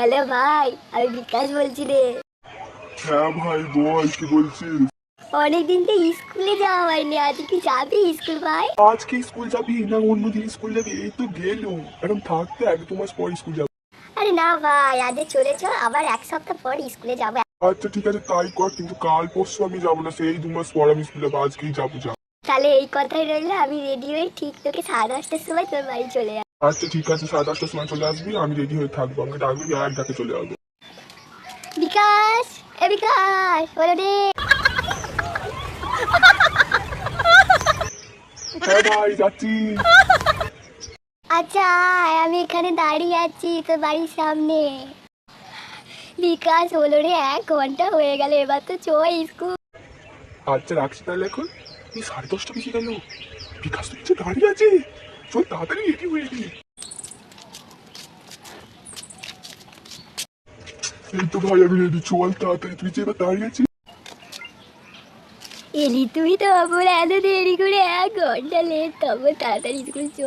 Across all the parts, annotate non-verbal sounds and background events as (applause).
Hello ভাই আমি বিকাশ বলছি রে। হ্যাঁ ভাই বল কি বলছিস? অনেকদিন তো স্কুলে যাওয়া হয়নি আজ কি যাবি স্কুল ভাই? আজকে স্কুল যাবি? না অন্যদিন স্কুল যাবি? এই তো গেলুম। এখন থাকতে এক দু মাস পর স্কুল যাব। আরে না ভাই আজ চলে চলেছ আবার এক সপ্তাহ পর স্কুলে যাব। আচ্ছা ঠিক আছে তাই কর কিন্তু কাল পরশু আমি যাব না সেই দু মাস পর আমি স্কুলে যাব আজকেই যাব যা। তাহলে এই কথাই রইল আমি রেডি হয়ে ঠিক তোকে সাড়ে দশটার সময় তোর বাড়ি চলে যাব। আচ্ছা ঠিক আছে সাড়ে দশটার সময় চলে আসবি আমি রেডি হয়ে থাকব আমাকে ডাকবি এক ডাকে চলে আসব। বিকাশ এ বিকাশ বলো রে। হ্যাঁ ভাই যাচ্ছি। আচ্ছা আমি এখানে দাঁড়িয়ে আছি তোর বাড়ির সামনে। বিকাশ হলো রে এক ঘণ্টা হয়ে গেল এবার তো চো স্কুল। আচ্ছা রাখছি তাহলে এখন। এই সাড়ে দশটা বেশি গেল। বিকাশ তো দাঁড়িয়ে আছে। চল তাড়াতাড়ি রেডি হয়ে নি এই তো ভাই আমি রেডি চল তাড়াতাড়ি। তুই যে এবার দাঁড়িয়ে আছিস। এলি তুই তো আবার এত দেরি করে এক ঘণ্টা লেট তবে তাড়াতাড়ি স্কুল চ।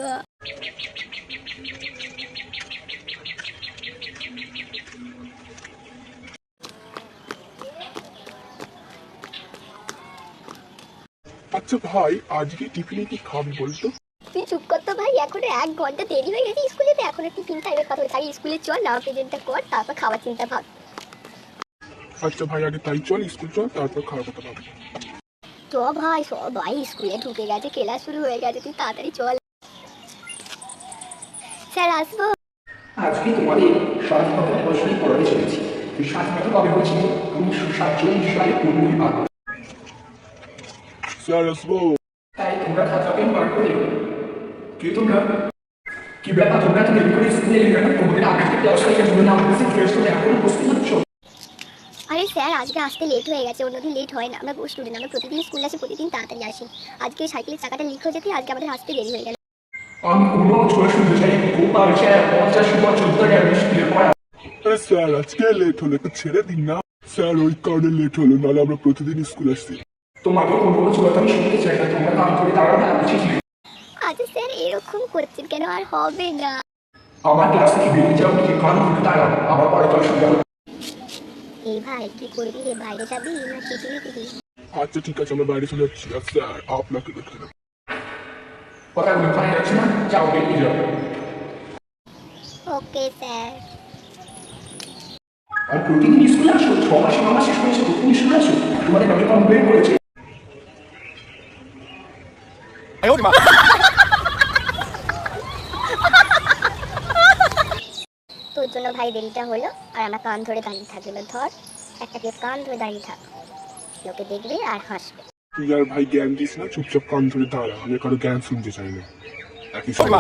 আচ্ছা ভাই আজকে টিফিনে কি খাবি বলতো? তুই চুপ কর তো ভাই এখনও এক ঘণ্টা দেরি হয়ে গেছে স্কুলে। তো এখনও টিফিন টাইমের কথা বলছি স্কুলে চল নাও প্রেজেন্টটা কর তারপর খাবার চিন্তা ভাব আচ্ছা ভাই আগে তাই চল স্কুল চল তারপর খাওয়ার কথা ভাবি তো ভাই সবাই স্কুলে ঢুকে গেছে ক্লাস শুরু হয়ে গেছে তুই তাড়াতাড়ি চল। স্যার আসব? আজকে তোমাদের স্বাধীনতা দিবসটি পড়াতে চলেছি। এই স্বাধীনতা কবে হয়েছিল উনিশশো সাতচল্লিশ সালে পনেরোই আগস্ট। স্যার আসব। তাই তোমরা খাতাকে বার করে কে তোমরা কি ব্যাপার? তোমরা তো দেরি করে স্কুলে এলে কেন তোমাদের আগে থেকে ক্লাস গেছে না আমাদের ফ্রেশ করে এখনও উপস্থিত হচ্ছ? আরে স্যার আজকে আসতে লেট হয়ে গেছে। অন্যদিন লেট হয় না। আমরা স্টুডেন্ট আমরা প্রতিদিন স্কুলে আসি প্রতিদিন তাড়াতাড়ি আসি। আজকে সাইকেলের চাকাটা লিক হয়ে যেতে আজকে আমাদের আসতে দেরি হয়ে গেল। আমি কোনো ছোট শুনতে চাই গোপাল স্যার পঞ্চাশ বছর ধরে আমি স্কুলে পড়া স্যার আজকে লেট হলো একটু ছেড়ে দিন না। স্যার ওই কারণে লেট হলো নাহলে আমরা প্রতিদিন স্কুল আসছি। তোমাকে কোনো ছোট আমি শুনতে চাই না। তোমরা কাম করে। আচ্ছা স্যার এরকম করছেন কেন? আর হবে না। আমার ক্লাস থেকে বেরিয়ে যাও কি কাম করে দাঁড়াও আবার পরে তো অসুবিধা হবে এই ভাই কি করবি? রে বাইরে যাবি না টিফিনে দিবি আচ্ছা ঠিক আছে আমরা বাইরে চলে যাচ্ছি। আর স্যার আপনাকে দেখে নেব। কথাগুলো কানে যাচ্ছে না যাও বেরিয়ে যাও। Okay sir. আর প্রতিদিন স্কুলে আসো? ছ মাসে ন মাসে শুনেছো প্রতিদিন স্কুলে আসো? তোমাদের আমি কমপ্লেন করেছি। তোর জন্য ভাই দেরিটা হলো আর আমার কান ধরে দাঁড়িয়ে থাকল। ধর একটা কেউ কান ধরে দাঁড়িয়ে থাক। লোকে দেখবে আর হাসবে। তুই আর ভাই জ্ঞান দিস না চুপচাপ কান ধরে দাঁড়া। আমি কারও জ্ঞান শুনতে চাই না। একই (laughs) সময়।